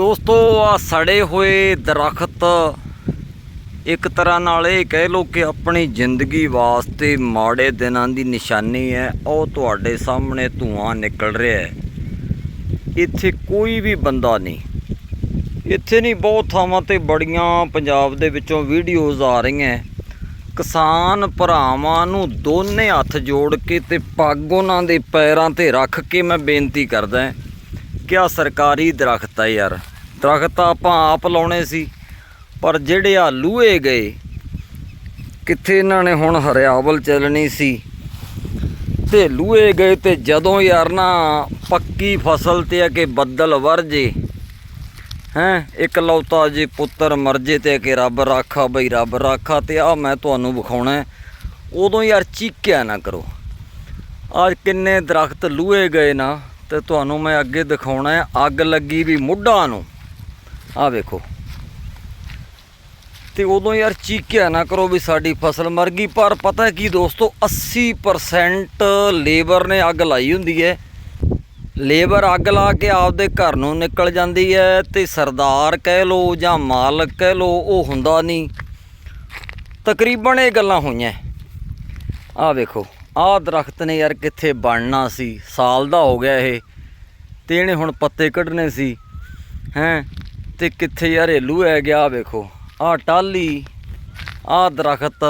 ਦੋਸਤੋ, ਆ ਸੜੇ ਹੋਏ ਦਰਖਤ ਇੱਕ ਤਰ੍ਹਾਂ ਨਾਲ ਇਹ ਕਹਿ ਲੋ ਕਿ ਆਪਣੀ ਜ਼ਿੰਦਗੀ ਵਾਸਤੇ ਮਾੜੇ ਦਿਨਾਂ ਦੀ ਨਿਸ਼ਾਨੀ ਹੈ। ਉਹ ਤੁਹਾਡੇ ਸਾਹਮਣੇ ਧੂਆਂ ਨਿਕਲ ਰਿਹਾ ਹੈ। ਇੱਥੇ ਕੋਈ ਵੀ ਬੰਦਾ ਨਹੀਂ। ਇੱਥੇ ਨਹੀਂ, ਬਹੁਤ ਥਾਵਾਂ ਤੇ ਬੜੀਆਂ ਪੰਜਾਬ ਦੇ ਵਿੱਚੋਂ ਵੀਡੀਓਜ਼ ਆ ਰਹੀਆਂ ਕਿਸਾਨ ਭਰਾਵਾਂ ਨੂੰ ਦੋਨੇ ਹੱਥ ਜੋੜ ਕੇ ਤੇ ਪੱਗ ਉਹਨਾਂ ਦੇ ਪੈਰਾਂ ਤੇ ਰੱਖ ਕੇ ਮੈਂ ਬੇਨਤੀ ਕਰਦਾ ਹਾਂ ਕਿ ਆਹ ਸਰਕਾਰੀ ਦਰਖਤ ਆ ਯਾਰ। ਦਰਖਤ ਆਪਾਂ ਆਪ ਲਾਉਣੇ ਸੀ, ਪਰ ਜਿਹੜੇ ਆ ਲੂਏ ਗਏ, ਕਿੱਥੇ ਇਹਨਾਂ ਨੇ ਹੁਣ ਹਰਿਆਵਲ ਚੱਲਣੀ ਸੀ? ਤੇ ਲੂਏ ਗਏ ਤੇ ਜਦੋਂ ਯਾਰ ਨਾ ਪੱਕੀ ਫਸਲ ਤੇ ਆ ਕਿ ਬੱਦਲ ਵਰਜੇ ਹੈਂ, ਇੱਕ ਲੌਤਾ ਜੇ ਪੁੱਤਰ ਮਰਜੇ ਤੇ ਕਿ ਰੱਬ ਰਾਖਾ ਬਈ, ਰੱਬ ਰਾਖਾ ਤੇ ਆ ਮੈਂ ਤੁਹਾਨੂੰ ਵਿਖਾਉਣਾ ਉਦੋਂ ਯਾਰ ਚੀਕਿਆ ਨਾ ਕਰੋ। ਅੱਜ ਕਿੰਨੇ ਦਰਖਤ ਲੂਏ ਗਏ ਨਾ, ਤੇ ਤੁਹਾਨੂੰ ਮੈਂ ਅੱਗੇ ਦਿਖਾਉਣਾ ਹੈ, ਅੱਗ ਲੱਗੀ ਵੀ ਮੁੱਢਾਂ ਨੂੰ। ਆ ਵੇਖੋ। ਤੇ ਉਦੋਂ ਯਾਰ ਚੀਕਿਆ ਨਾ ਕਰੋ ਵੀ ਸਾਡੀ ਫਸਲ ਮਰ ਗਈ, ਪਰ ਪਤਾ ਕੀ ਦੋਸਤੋ 80% ਲੇਬਰ ਨੇ ਅੱਗ ਲਾਈ ਹੁੰਦੀ ਹੈ। ਲੇਬਰ ਅੱਗ ਲਾ ਕੇ ਆਪਦੇ ਘਰ ਨੂੰ ਨਿਕਲ ਜਾਂਦੀ ਹੈ ਤੇ ਸਰਦਾਰ ਕਹਿ ਲੋ ਜਾਂ ਮਾਲਕ ਕਹਿ ਲੋ ਉਹ ਹੁੰਦਾ ਨਹੀਂ। ਤਕਰੀਬਨ ਇਹ ਗੱਲਾਂ ਹੋਈਆਂ। ਆਹ ਵੇਖੋ, ਆਹ ਦਰਖਤ ਨੇ ਯਾਰ ਕਿੱਥੇ ਬਣਨਾ ਸੀ? ਸਾਲ ਦਾ ਹੋ ਗਿਆ ਇਹ। ਤੇ ਇਹਨੇ ਹੁਣ ਪੱਤੇ ਕੱਢਣੇ ਸੀ। ਹੈਂ? ਤੇ ਕਿੱਥੇ ਯਾਰ ਇਹ ਲੂਆ ਗਿਆ ਵੇਖੋ। ਆਹ ਟਾਲੀ ਆਹ ਦਰਖਤ।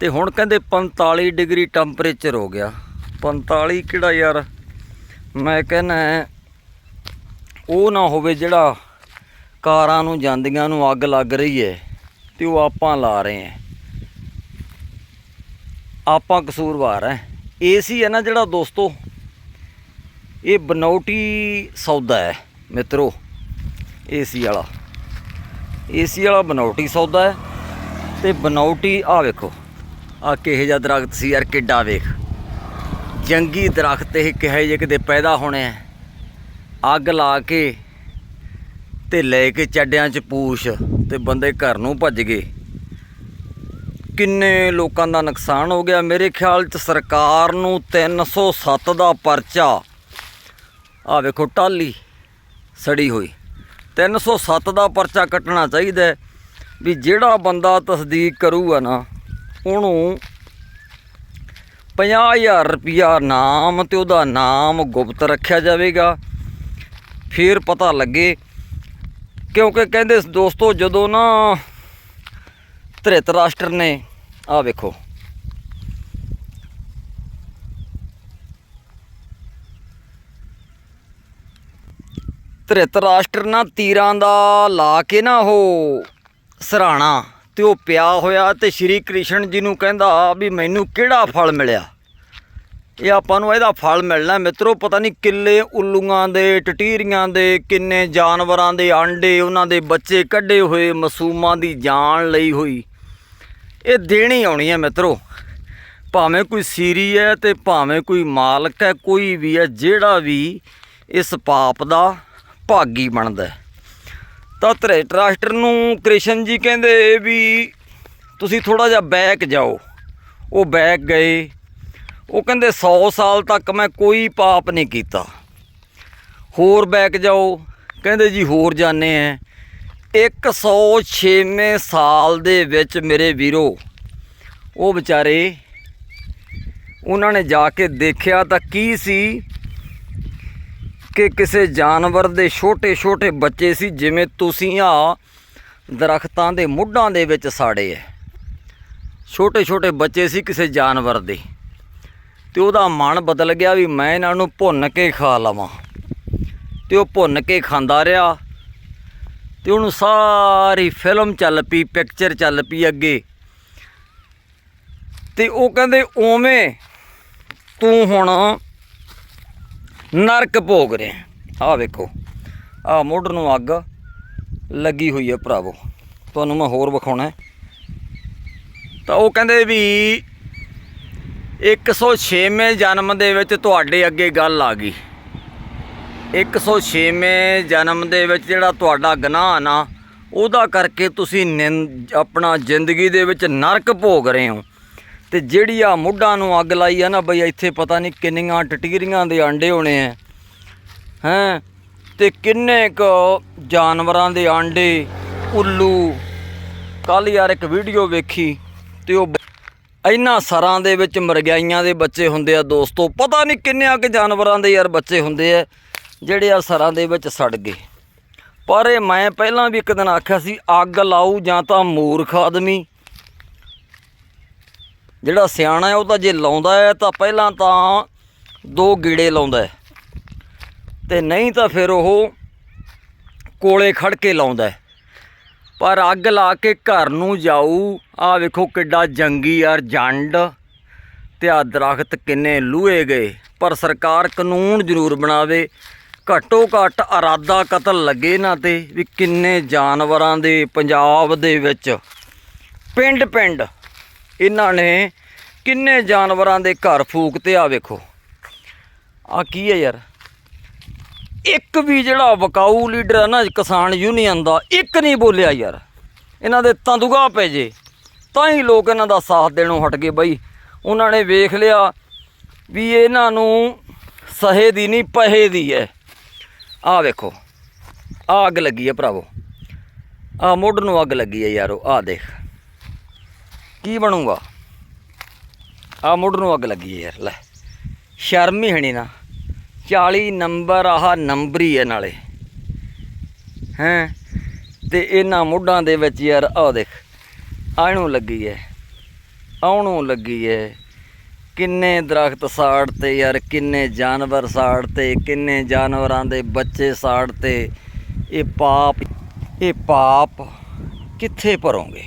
ਤੇ ਹੁਣ ਕਹਿੰਦੇ 45 ਡਿਗਰੀ ਟੈਂਪਰੇਚਰ ਹੋ ਗਿਆ। 45 ਕਿਹੜਾ ਯਾਰ? ਮੈਂ ਕਹਿੰਦਾ ਉਹ ਨਾ ਹੋਵੇ ਜਿਹੜਾ ਕਾਰਾਂ ਨੂੰ, ਜਾਂਦੀਆਂ ਨੂੰ ਅੱਗ ਲੱਗ ਰਹੀ ਹੈ ਤੇ ਉਹ ਆਪਾਂ ਲਾ ਰਹੇ ਹਾਂ। ਆਪਾਂ ਕਸੂਰਵਾਰ ਹੈ। ਏਸੀ ਹੈ ਨਾ ਜਿਹੜਾ ਦੋਸਤੋ, ਇਹ ਬਨੌਟੀ ਸੌਦਾ ਹੈ। ਮਿੱਤਰੋ, ਏਸੀ ਵਾਲਾ। ਏਸੀ ਵਾਲਾ ਬਨੌਟੀ ਸੌਦਾ ਹੈ ਤੇ ਬਨੌਟੀ ਆ ਵੇਖੋ ਆ ਕਿਹੇ ਜਿਹਾ ਦਰਖਤ ਸੀ ਯਾਰ, ਕਿੱਡਾ ਵੇਖ। ਜੰਗੀ ਦਰਖਤ ਇਹ ਕਿਹੇ ਜਿਹੇ ਕਿਤੇ ਪੈਦਾ ਹੋਣੇ ਆ। ਅੱਗ ਲਾ ਕੇ ਤੇ ਲੈ ਕੇ ਚੱਡਿਆਂ 'ਚ ਪੂਛ ਤੇ ਬੰਦੇ ਘਰ ਨੂੰ ਭੱਜ ਗਏ। ਕਿੰਨੇ ਲੋਕਾਂ ਦਾ ਨੁਕਸਾਨ ਹੋ ਗਿਆ। ਮੇਰੇ ਖਿਆਲ 'ਚ ਸਰਕਾਰ ਨੂੰ 307 ਦਾ ਪਰਚਾ। ਆ ਵੇਖੋ ਟਾਲੀ ਸੜੀ ਹੋਈ। 307 ਦਾ ਪਰਚਾ ਕੱਟਣਾ ਚਾਹੀਦਾ ਵੀ ਜਿਹੜਾ ਬੰਦਾ ਤਸਦੀਕ ਕਰੂਗਾ ਨਾ, ਉਹਨੂੰ 50000 ਰੁਪਿਆ ਨਾਮ ਤੇ ਉਹਦਾ ਨਾਮ ਗੁਪਤ ਰੱਖਿਆ ਜਾਵੇਗਾ। ਫਿਰ ਪਤਾ ਲੱਗੇ, ਕਿਉਂਕਿ ਕਹਿੰਦੇ ਦੋਸਤੋ ਜਦੋਂ ਨਾ ਧ੍ਰਿਤ ਰਾਸ਼ਟਰ ਨੇ ਆ ਵੇਖੋ। ਧ੍ਰਿਤ ਰਾਸ਼ਟਰ ਨਾ ਤੀਰਾਂ ਦਾ ਲਾ ਕੇ ਨਾ ਉਹ ਸਰਾਣਾ, ਤੇ ਉਹ ਪਿਆ ਹੋਇਆ ਤੇ ਸ਼੍ਰੀ ਕ੍ਰਿਸ਼ਨ ਜੀ ਨੂੰ ਕਹਿੰਦਾ ਵੀ ਮੈਨੂੰ ਕਿਹੜਾ ਫਲ ਮਿਲਿਆ? ਇਹ ਆਪਾਂ ਨੂੰ ਇਹਦਾ ਫਲ ਮਿਲਣਾ ਮਿੱਤਰੋ, ਪਤਾ ਨਹੀਂ ਕਿੱਲੇ ਉੱਲੂਆਂ ਦੇ, ਟਟੀਰੀਆਂ ਦੇ, ਕਿੰਨੇ ਜਾਨਵਰਾਂ ਦੇ ਆਂਡੇ ਉਹਨਾਂ ਦੇ ਬੱਚੇ ਕੱਢੇ ਹੋਏ, ਮਾਸੂਮਾਂ ਦੀ ਜਾਨ ਲਈ ਹੋਈ। ਇਹ ਦੇਣੀ ਆਉਣੀ ਹੈ ਮਿੱਤਰੋ। ਭਾਵੇਂ ਕੋਈ ਸੀਰੀ ਹੈ ਤੇ ਭਾਵੇਂ ਕੋਈ ਮਾਲਕ ਹੈ, ਕੋਈ ਵੀ ਹੈ, ਜਿਹੜਾ ਵੀ ਇਸ ਪਾਪ ਦਾ ਭਾਗੀ ਬਣਦਾ ਤਾਂ ਧ੍ਰਿਤ ਰਾਸ਼ਟਰ ਨੂੰ ਕ੍ਰਿਸ਼ਨ ਜੀ ਕਹਿੰਦੇ ਵੀ ਤੁਸੀਂ ਥੋੜਾ ਜਿਹਾ ਬੈਕ ਜਾਓ। ਉਹ ਬੈਕ ਗਏ। ਉਹ ਕਹਿੰਦੇ 100 ਸਾਲ ਤੱਕ ਮੈਂ ਕੋਈ ਪਾਪ ਨਹੀਂ ਕੀਤਾ। ਹੋਰ ਬੈਕ ਜਾਓ। ਕਹਿੰਦੇ ਜੀ ਹੋਰ ਜਾਣੇ ਆ। 106ਵੇਂ ਸਾਲ ਦੇ ਵਿੱਚ ਮੇਰੇ ਵੀਰੋ, ਉਹ ਵਿਚਾਰੇ, ਉਹਨਾਂ ਨੇ ਜਾ ਕੇ ਦੇਖਿਆ ਤਾਂ ਕੀ ਸੀ? ਕਿ ਕਿਸੇ ਜਾਨਵਰ ਦੇ ਛੋਟੇ ਛੋਟੇ ਬੱਚੇ ਸੀ, ਜਿਵੇਂ ਤੁਸੀਂ ਆ, ਦਰਖਤਾਂ ਦੇ ਮੁੱਢਾਂ ਦੇ ਵਿੱਚ ਸਾੜੇ ਐ। ਛੋਟੇ ਛੋਟੇ ਬੱਚੇ ਸੀ ਕਿਸੇ ਜਾਨਵਰ ਦੇ। ਤੇ ਉਹਦਾ ਮਨ ਬਦਲ ਗਿਆ ਵੀ ਮੈਂ ਇਹਨਾਂ ਨੂੰ ਭੁੰਨ ਕੇ ਖਾ ਲਵਾਂ। ਤੇ ਉਹ ਭੁੰਨ ਕੇ ਖਾਂਦਾ ਰਿਹਾ। ਤੇ ਉਹਨੂੰ ਸਾਰੀ ਫਿਲਮ ਚੱਲ ਪਈ, ਪਿਕਚਰ ਚੱਲ ਪਈ ਅੱਗੇ। ਤੇ ਉਹ ਕਹਿੰਦੇ ਓਵੇਂ ਤੂੰ ਹੁਣ ਨਰਕ ਭੋਗ ਰਹੇ। ਆਹ ਵੇਖੋ, ਆਹ ਮੋਢ ਨੂੰ ਅੱਗ ਲੱਗੀ ਹੋਈ ਹੈ ਭਰਾਵੋ। ਤੁਹਾਨੂੰ ਮੈਂ ਹੋਰ ਵਿਖਾਉਣਾ ਤਾਂ ਉਹ ਕਹਿੰਦੇ ਵੀ 106ਵੇਂ ਜਨਮ ਦੇ ਵਿੱਚ ਤੁਹਾਡੇ ਅੱਗੇ ਗੱਲ ਆ ਗਈ। 106ਵੇਂ ਜਨਮ ਦੇ ਵਿੱਚ ਜਿਹੜਾ ਤੁਹਾਡਾ ਗੁਨਾਹ ਨਾ, ਉਹਦਾ ਕਰਕੇ ਤੁਸੀਂ ਨਿੰਦ, ਆਪਣਾ ਜ਼ਿੰਦਗੀ ਦੇ ਵਿੱਚ ਨਰਕ ਭੋਗ ਰਹੇ ਹੋ। ਤੇ ਜਿਹੜੀ ਆ ਮੁੱਢਾਂ ਨੂੰ ਅੱਗ ਲਾਈ ਆ ਨਾ ਬਈ, ਇੱਥੇ ਪਤਾ ਨਹੀਂ ਕਿੰਨੀਆਂ ਟਟੀਰੀਆਂ ਦੇ ਆਂਡੇ ਹੋਣੇ ਆ। ਹੈਂ? ਤੇ ਕਿੰਨੇ ਕ ਜਾਨਵਰਾਂ ਦੇ ਆਂਡੇ, ਉੱਲੂ। ਕੱਲ ਯਾਰ ਇੱਕ ਵੀਡੀਓ ਵੇਖੀ ਤੇ ਉਹ ਇਹਨਾਂ ਸਰਾਂ ਦੇ ਵਿੱਚ ਮਰਗਾਈਆਂ ਦੇ ਬੱਚੇ ਹੁੰਦੇ ਆ ਦੋਸਤੋ। ਪਤਾ ਨਹੀਂ ਕਿੰਨਿਆਂ ਕਿ ਜਾਨਵਰਾਂ ਦੇ ਯਾਰ ਬੱਚੇ ਹੁੰਦੇ ਆ, ਜਿਹੜੇ ਆ ਸਰਾਂ ਦੇ ਵਿੱਚ ਸੜ ਗਏ। ਪਰ ਇਹ ਮੈਂ ਪਹਿਲਾਂ ਵੀ ਇੱਕ ਦਿਨ ਆਖਿਆ ਸੀ, ਅੱਗ ਲਾਊ ਜਾਂ ਤਾਂ ਮੂਰਖ ਆਦਮੀ। ਜਿਹੜਾ ਸਿਆਣਾ ਹੈ, ਉਹ ਤਾਂ ਜੇ ਲਾਉਂਦਾ ਹੈ ਤਾਂ ਪਹਿਲਾਂ ਤਾਂ ਦੋ ਗੀੜੇ ਲਾਉਂਦਾ ਹੈ। ਤੇ ਨਹੀਂ ਤਾਂ ਫਿਰ ਉਹ ਕੋਲੇ ਖੜ ਕੇ ਲਾਉਂਦਾ ਪਰ ਅੱਗ ਲਾ ਕੇ ਘਰ ਨੂੰ ਜਾਊ ਆ ਵੇਖੋ ਕਿੱਡਾ ਜੰਗੀ ਯਾਰ ਜੰਡ ਤੇ ਆ ਦਰਖਤ ਕਿੰਨੇ ਲੂਏ ਗਏ। ਪਰ ਸਰਕਾਰ ਕਾਨੂੰਨ ਜ਼ਰੂਰ ਬਣਾਵੇ, ਘੱਟੋ ਘੱਟ ਅਰਾਦਾ ਕਤਲ ਲੱਗੇ ਨਾ ਤੇ ਵੀ ਕਿੰਨੇ ਜਾਨਵਰਾਂ ਦੇ, ਪੰਜਾਬ ਦੇ ਵਿੱਚ ਪਿੰਡ ਪਿੰਡ ਇਹਨਾਂ ਨੇ ਕਿੰਨੇ ਜਾਨਵਰਾਂ ਦੇ ਘਰ ਫੂਕ ਤੇ ਆ ਵੇਖੋ। ਆ ਕੀ ਹੈ ਯਾਰ? ਇੱਕ ਵੀ ਜਿਹੜਾ ਵਕਾਊ ਲੀਡਰ ਹੈ ਨਾ, ਕਿਸਾਨ ਯੂਨੀਅਨ ਦਾ, ਇੱਕ ਨਹੀਂ ਬੋਲਿਆ ਯਾਰ। ਇਹਨਾਂ ਦੇ ਤੰਦੂਗਾ ਪੈ ਜੇ। ਤਾਂ ਹੀ ਲੋਕ ਇਹਨਾਂ ਦਾ ਸਾਥ ਦੇਣੋਂ ਹਟ ਗਏ ਬਈ। ਉਹਨਾਂ ਨੇ ਵੇਖ ਲਿਆ ਵੀ ਇਹਨਾਂ ਨੂੰ ਸਹੇ ਦੀ ਨਹੀਂ, ਪਹੇ ਦੀ ਹੈ। ਆਹ ਵੇਖੋ, ਆਹ ਅੱਗ ਲੱਗੀ ਹੈ ਭਰਾਵੋ। ਆਹ ਮੁੱਢ ਨੂੰ ਅੱਗ ਲੱਗੀ ਹੈ ਯਾਰੋ, ਆਹ ਦੇਖ। ਕੀ ਬਣੂਗਾ? ਆਹ ਮੁੱਢ ਨੂੰ ਅੱਗ ਲੱਗੀ ਹੈ ਯਾਰ, ਲੈ। ਸ਼ਰਮ ਹੀ ਹਣੀ ਨਾ 40 ਨੰਬਰ ਆਹ ਨੰਬਰੀ ਹੈ ਨਾਲੇ। ਹੈਂ? ਤੇ ਇਹਨਾਂ ਮੁੱਢਾਂ ਦੇ ਵਿੱਚ ਯਾਰ ਆਹ ਦੇਖ ਆਹਨੂੰ ਲੱਗੀ ਹੈ ਆਉਣੋਂ ਲੱਗੀ ਹੈ। ਕਿੰਨੇ ਦਰਖਤ ਸਾੜ ਤੇ ਯਾਰ, ਕਿੰਨੇ ਜਾਨਵਰ ਸਾੜ ਤੇ, ਕਿੰਨੇ ਜਾਨਵਰਾਂ ਦੇ ਬੱਚੇ ਸਾੜ ਤੇ। ਇਹ ਪਾਪ ਇਹ ਪਾਪ ਕਿੱਥੇ ਭਰੋਂਗੇ?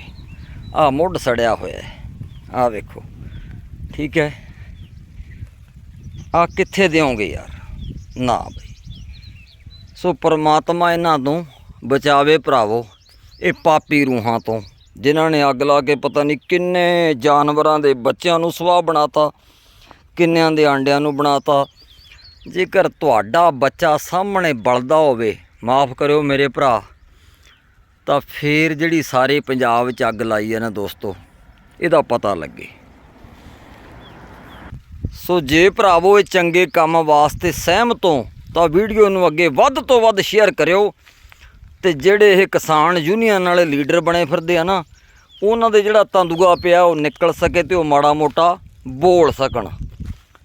ਆ ਮੁੱਢ ਸੜਿਆ ਹੋਇਆ ਹੈ। ਆ ਵੇਖੋ। ਠੀਕ ਹੈ? ਆ ਕਿੱਥੇ ਦਿਓਗੇ ਯਾਰ? ਨਾ ਬਈ। ਸੋ ਪਰਮਾਤਮਾ ਇਹਨਾਂ ਤੋਂ ਬਚਾਵੇ ਭਰਾਵੋ। ਇਹ ਪਾਪੀ ਰੂਹਾਂ ਤੋਂ, ਜਿਨ੍ਹਾਂ ਨੇ ਅੱਗ ਲਾ ਕੇ ਪਤਾ ਨਹੀਂ ਕਿੰਨੇ ਜਾਨਵਰਾਂ ਦੇ ਬੱਚਿਆਂ ਨੂੰ ਸਵਾਹ ਬਣਾਤਾ, ਕਿੰਨਿਆਂ ਦੇ ਆਂਡਿਆਂ ਨੂੰ ਬਣਾਤਾ। ਜੇਕਰ ਤੁਹਾਡਾ ਬੱਚਾ ਸਾਹਮਣੇ ਬਲਦਾ ਹੋਵੇ, ਮਾਫ ਕਰਿਓ ਮੇਰੇ ਭਰਾ। ਤਾਂ ਫੇਰ ਜਿਹੜੀ ਸਾਰੇ ਪੰਜਾਬ 'ਚ ਅੱਗ ਲਾਈ ਹੈ ਨਾ ਦੋਸਤੋ, ਇਹਦਾ ਪਤਾ ਲੱਗੇ। ਸੋ ਜੇ ਭਰਾਵੋ ਇਹ ਚੰਗੇ ਕੰਮ ਵਾਸਤੇ ਸਹਿਮਤ ਹੋ, ਤਾਂ ਵੀਡੀਓ ਨੂੰ ਅੱਗੇ ਵੱਧ ਤੋਂ ਵੱਧ ਸ਼ੇਅਰ ਕਰਿਓ ਤੇ ਜਿਹੜੇ ਇਹ ਕਿਸਾਨ ਯੂਨੀਅਨ ਵਾਲੇ ਲੀਡਰ ਬਣੇ ਫਿਰਦੇ ਆ ਨਾ, ਉਹਨਾਂ ਦੇ ਜਿਹੜਾ ਤੰਦੂਆ ਪਿਆ ਉਹ ਨਿਕਲ ਸਕੇ ਤੇ ਉਹ ਮਾੜਾ ਮੋਟਾ ਬੋਲ ਸਕਣ।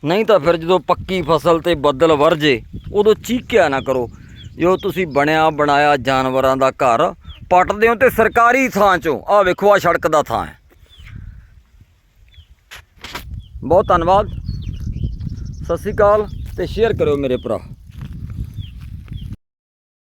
ਨਹੀਂ ਤਾਂ ਫਿਰ ਜਦੋਂ ਪੱਕੀ ਫਸਲ ਤੇ ਬੱਦਲ ਵਰਜੇ, ਉਦੋਂ ਚੀਕਿਆ ਨਾ ਕਰੋ। ਜੋ ਤੁਸੀਂ ਬਣਿਆ, ਬਣਾਇਆ ਜਾਨਵਰਾਂ ਦਾ ਘਰ ਪੱਟਦੇ ਹੋ ਤੇ ਸਰਕਾਰੀ ਥਾਂ 'ਚੋਂ। ਆਹ ਵੇਖੋ ਆ ਸੜਕ ਦਾ ਥਾਂ ਹੈ। ਬਹੁਤ ਧੰਨਵਾਦ। ਸਤਿ ਸ਼੍ਰੀ ਅਕਾਲ ਤੇ ਸ਼ੇਅਰ ਕਰਿਓ ਮੇਰੇ ਭਰਾ।